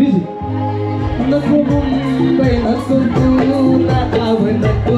Busy नको मुंबई नको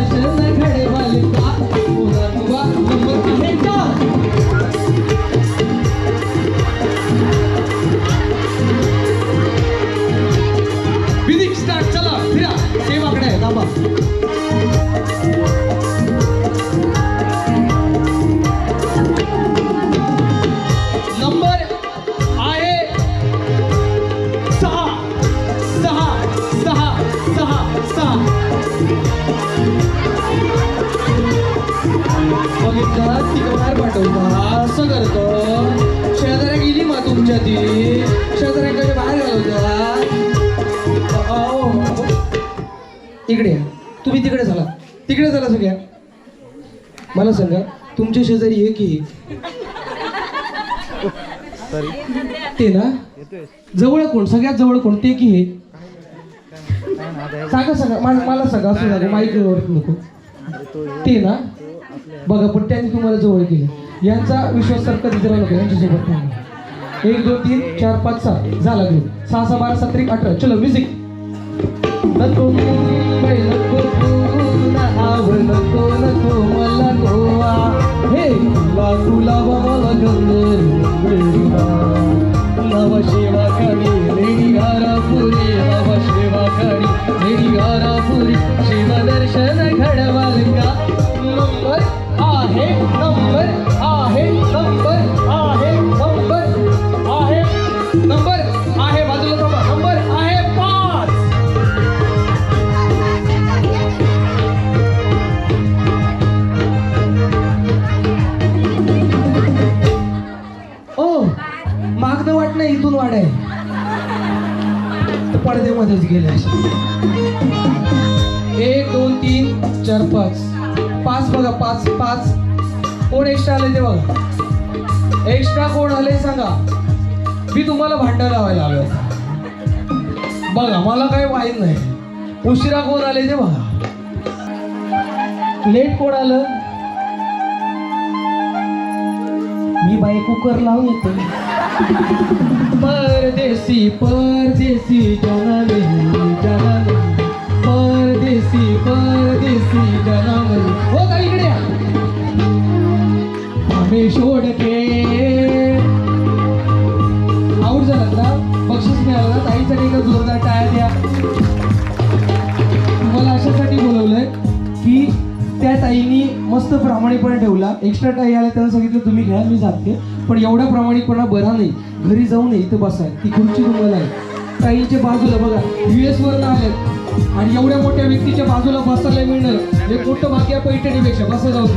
तुमच्या ती शेजाऱ्यांकडे बाहेर इकडे तुम्ही तिकडे चला. तिकडे चला सगळ्या मला सांगा तुमच्या शेजारी एक की ते ना जवळ कोण? सगळ्यात जवळ कोण? ते की हे? सांगा सांगा. मला सांगा असं झालं. माईक नको. ते ना बघा पण त्यांनी तुम्हाला जवळ केलं. यांचा विश्वास तर कधी जरा नको यांच्यासोबत. नाही एक दोन तीन चार पाच सहा. झाला घेऊन सहा सहा बारा सतरा एक अठरा. चलो म्युझिक नंबर आहे बाजूला थांबा. नंबर आहे पाच. ओ मागणं वाटणं इथून वाढ आहे. तर पडद्यामध्येच गेले एक दोन तीन चार पाच. पाच बघा पाच पाच. कोण एक्स्ट्रा आले ते बघा. एक्स्ट्रा कोण आले सांगा. मी तुम्हाला भांडण लावायला आलो बघा मला काही माहीत नाही. उशिरा कोण आले ते बघा. लेट कोण आलं? मी बाई कुकर लावून येतो. परदेसी परदेसी जनाले जनाले परदेसी परदेसी जनाले हो का इकडे या. आम्ही सोड मस्त प्रामाणिकपणा ठेवला. एक्स्ट्रा टाई आले त्यांना सांगितलं तुम्ही घ्या मी जाते. पण एवढा प्रामाणिकपणा बरा नाही. घरी जाऊ नये इथं बसाय ती खुर्ची तुम्हाला आहे. ताईच्या बाजूला बघा. यू एस वरनं आले आणि एवढ्या मोठ्या व्यक्तीच्या बाजूला बसायला मिळणं हे मोठं भाग्य पैठणीपेक्षा बसा जाऊ